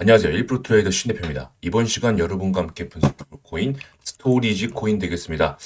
안녕하세요. 1프로 트레이더 신 대표입니다. 이번 시간 여러분과 함께 분석해볼 코인 스토리지 코인 되겠습니다.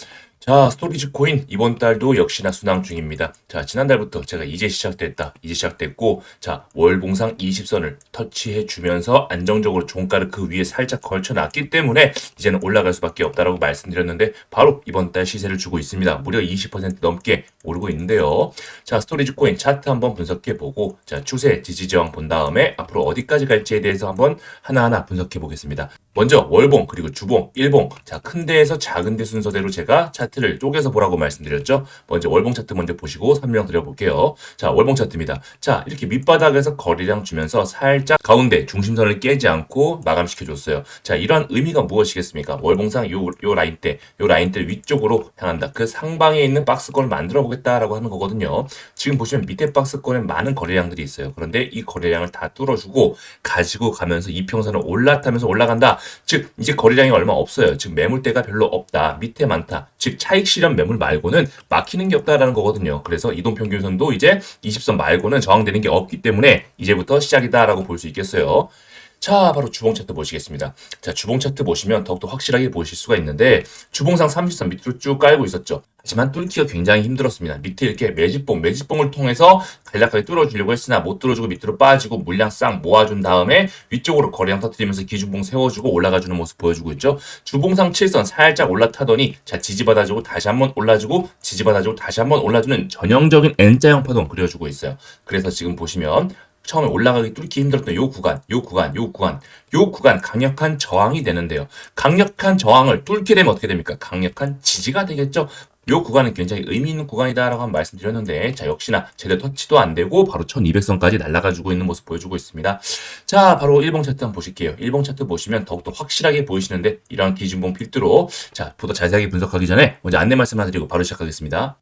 자, 스토리지 코인 이번 달도 역시나 순항 중입니다. 자, 지난달부터 제가 이제 시작됐다, 이제 시작됐고, 자, 월봉상 20선을 터치해 주면서 안정적으로 종가를 그 위에 살짝 걸쳐 놨기 때문에 이제는 올라갈 수밖에 없다라고 말씀드렸는데 바로 이번 달 시세를 주고 있습니다. 무려 20% 넘게 오르고 있는데요. 자, 스토리지 코인 차트 한번 분석해 보고, 자, 추세, 지지 저항 본 다음에 앞으로 어디까지 갈지에 대해서 한번 하나하나 분석해 보겠습니다. 먼저 월봉 그리고 주봉, 일봉. 자, 큰 데에서 작은 데 순서대로 제가 차트를 쪼개서 보라고 말씀드렸죠. 먼저 월봉 차트 먼저 보시고 설명드려 볼게요. 자, 월봉 차트입니다. 자, 이렇게 밑바닥에서 거리량 주면서 살짝 가운데 중심선을 깨지 않고 마감시켜 줬어요. 자, 이러한 의미가 무엇이겠습니까? 월봉상 요, 요 라인대, 요 라인대 위쪽으로 향한다. 그 상방에 있는 박스권을 만들어 보겠다라고 하는 거거든요. 지금 보시면 밑에 박스권에 많은 거래량들이 있어요. 그런데 이 거래량을 다 뚫어주고 가지고 가면서 이평선을 올라타면서 올라간다. 즉 이제 거래량이 얼마 없어요. 즉 매물대가 별로 없다. 밑에 많다. 즉 차익 실현 매물 말고는 막히는 게 없다라는 거거든요. 그래서 이동 평균선도 이제 20선 말고는 저항되는 게 없기 때문에 이제부터 시작이다라고 볼 수 있겠어요. 자, 바로 주봉 차트 보시겠습니다. 자, 주봉 차트 보시면 더욱더 확실하게 보실 수가 있는데 주봉상 30선 밑으로 쭉 깔고 있었죠. 하지만 뚫기가 굉장히 힘들었습니다. 밑에 이렇게 매집봉, 매집봉을 통해서 간략하게 뚫어주려고 했으나 못 뚫어주고 밑으로 빠지고 물량 싹 모아준 다음에 위쪽으로 거래량 터뜨리면서 기준봉 세워주고 올라가주는 모습 보여주고 있죠. 주봉상 7선 살짝 올라타더니 자 지지받아주고 다시 한번 올라주고 지지받아주고 다시 한번 올라주는 전형적인 N자형 파동 그려주고 있어요. 그래서 지금 보시면 처음에 올라가기 뚫기 힘들었던 요 구간, 요 구간, 요 구간, 요 구간 강력한 저항이 되는데요. 강력한 저항을 뚫게 되면 어떻게 됩니까? 강력한 지지가 되겠죠. 요 구간은 굉장히 의미 있는 구간이다라고 한 말씀드렸는데 자 역시나 제대로 터치도 안 되고 바로 1200선까지 날아가지고 있는 모습 보여주고 있습니다. 자 바로 일봉 차트 한번 보실게요. 일봉 차트 보시면 더욱더 확실하게 보이시는데 이런 기준봉 필두로 자 보다 자세하게 분석하기 전에 먼저 안내 말씀 하나 드리고 바로 시작하겠습니다.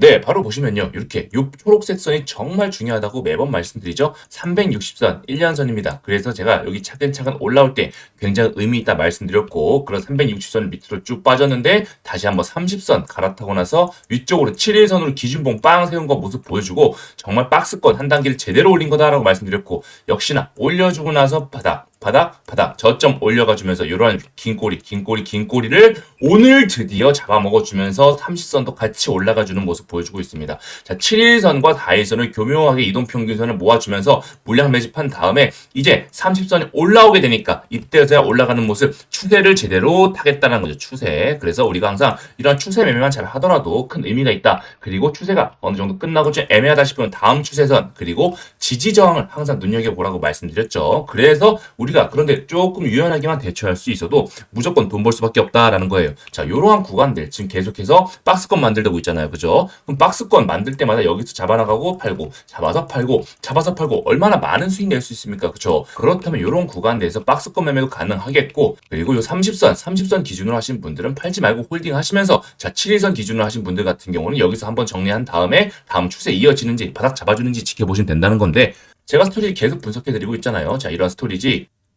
네, 바로 보시면요. 이렇게 요 초록색 선이 정말 중요하다고 매번 말씀드리죠. 360선, 1년선입니다. 그래서 제가 여기 차근차근 올라올 때 굉장히 의미 있다 말씀드렸고, 그런 360선 밑으로 쭉 빠졌는데, 다시 한번 30선 갈아타고 나서 위쪽으로 7일선으로 기준봉 빵 세운 거 모습 보여주고, 정말 박스권 한 단계를 제대로 올린 거다라고 말씀드렸고, 역시나 올려주고 나서 바닥, 바닥, 바닥, 저점 올려가 주면서 이러한 긴 꼬리, 긴 꼬리, 긴 꼬리를 오늘 드디어 잡아먹어 주면서 30선도 같이 올라가 주는 모습 보여주고 있습니다. 자, 7일선과 4일선을 교묘하게 이동평균선을 모아주면서 물량 매집한 다음에 이제 30선이 올라오게 되니까 이때서야 올라가는 모습 추세를 제대로 타겠다는 거죠. 추세. 그래서 우리가 항상 이런 추세 매매만 잘 하더라도 큰 의미가 있다. 그리고 추세가 어느 정도 끝나고 좀 애매하다 싶으면 다음 추세선 그리고 지지 저항을 항상 눈여겨보라고 말씀드렸죠. 그래서 우리 가 그런데 조금 유연하게만 대처할 수 있어도 무조건 돈 벌 수밖에 없다라는 거예요. 자, 이러한 구간들 지금 계속해서 박스권 만들고 있잖아요. 그죠? 그럼 박스권 만들 때마다 여기서 잡아나가고 팔고 잡아서 팔고 잡아서 팔고 얼마나 많은 수익 낼 수 있습니까? 그죠? 그렇다면 이런 구간 내에서 박스권 매매도 가능하겠고 그리고 요 30선, 30선 기준으로 하신 분들은 팔지 말고 홀딩 하시면서 자, 7일선 기준으로 하신 분들 같은 경우는 여기서 한번 정리한 다음에 다음 추세 이어지는지 바닥 잡아주는지 지켜보시면 된다는 건데 제가 스토리를 계속 분석해드리고 있잖아요. 자, 이런 스토리지.